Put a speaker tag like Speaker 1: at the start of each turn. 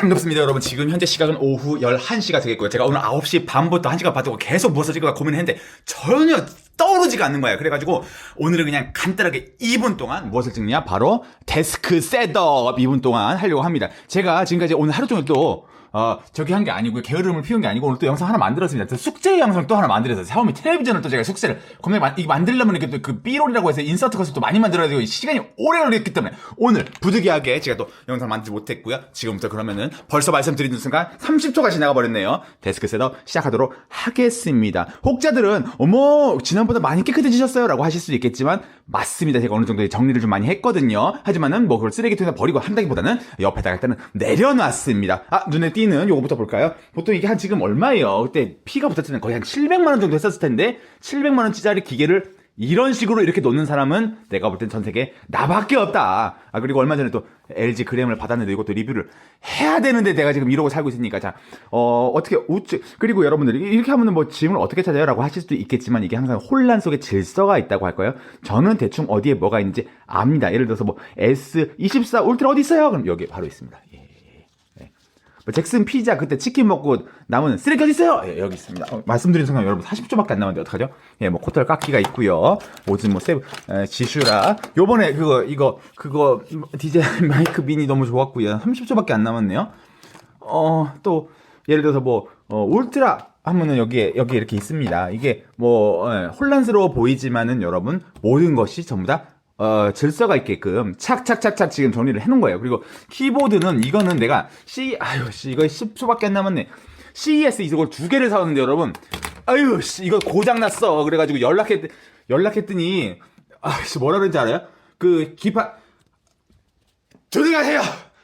Speaker 1: 반갑습니다 여러분. 지금 현재 시각은 오후 11시가 되겠고요. 제가 오늘 9시 반부터 1시간 반 동안 계속 무엇을 찍을까 고민했는데 전혀 떠오르지가 않는 거예요. 그래가지고 오늘은 그냥 간단하게 2분 동안 무엇을 찍냐? 바로 데스크 셋업 2분 동안 하려고 합니다. 제가 지금까지 오늘 하루 종일 또 어, 저기 한 게 아니고요. 게으름을 피운 게 아니고 오늘 또 영상 하나 만들었습니다. 또 숙제 영상 또 하나 만들어서 샤오미 텔레비전을 또 제가 숙제를 겁나 만, 이 만들려면 이렇게 또그 B롤이라고 해서 인서트 컷을 또 많이 만들어야 되고 시간이 오래 걸렸기 때문에 오늘 부득이하게 제가 또 영상 만들지 못했고요. 지금부터 그러면은 벌써 말씀드리는 순간 30초가 지나가 버렸네요. 데스크 셋업 시작하도록 하겠습니다. 혹자들은 어머 지난보다 많이 깨끗해지셨어요 라고 하실 수 있겠지만 맞습니다. 제가 어느 정도 정리를 좀 많이 했거든요. 하지만은 뭐 그걸 쓰레기통에 버리고 한다기보다는 옆에다가 일단은 내려놨습니다. 아 눈에 띄는 요거부터 볼까요? 보통 이게 한 지금 얼마예요? 그때 피가 붙었을 때는 거의 한 700만 원 정도 했었을 텐데 700만 원짜리 기계를 이런 식으로 이렇게 놓는 사람은 내가 볼 땐 전 세계 나밖에 없다. 아 그리고 얼마 전에 또 LG 그램을 받았는데 이것도 리뷰를 해야 되는데 내가 지금 이러고 살고 있으니까 자 어, 어떻게 우측 그리고 여러분들이 이렇게 하면은 뭐 짐을 어떻게 찾아요라고 하실 수도 있겠지만 이게 항상 혼란 속에 질서가 있다고 할까요? 저는 대충 어디에 뭐가 있는지 압니다. 예를 들어서 뭐 S24 울트라 어디 있어요? 그럼 여기 바로 있습니다. 예. 뭐 잭슨 피자 그때 치킨 먹고 남은 쓰레기 어디 있어요? 예, 여기 있습니다. 어, 말씀드린 순간 여러분 40초밖에 안 남았는데 어떡하죠? 예, 뭐 코털 깎기가 있고요. 오즈모 세브 에, 지슈라. 요번에 그거 이거 그거 디제이 마이크 미니 너무 좋았고요. 30초밖에 안 남았네요. 어, 또 예를 들어서 뭐 어, 울트라 하면은 여기에 여기 이렇게 있습니다. 이게 뭐 예, 혼란스러워 보이지만은 여러분 모든 것이 전부 다 어, 질서가 있게끔 착착착착 지금 정리를 해놓은 거예요. 그리고 키보드는 이거는 내가 C 아유 씨 이거 10초밖에 안 남았네. CES 이걸 두 개를 사왔는데 여러분 아유 씨 이거 고장 났어. 그래가지고 연락했 연락했더니 아씨 뭐라 그랬는지 알아요? 그 기판 조용히 하세요.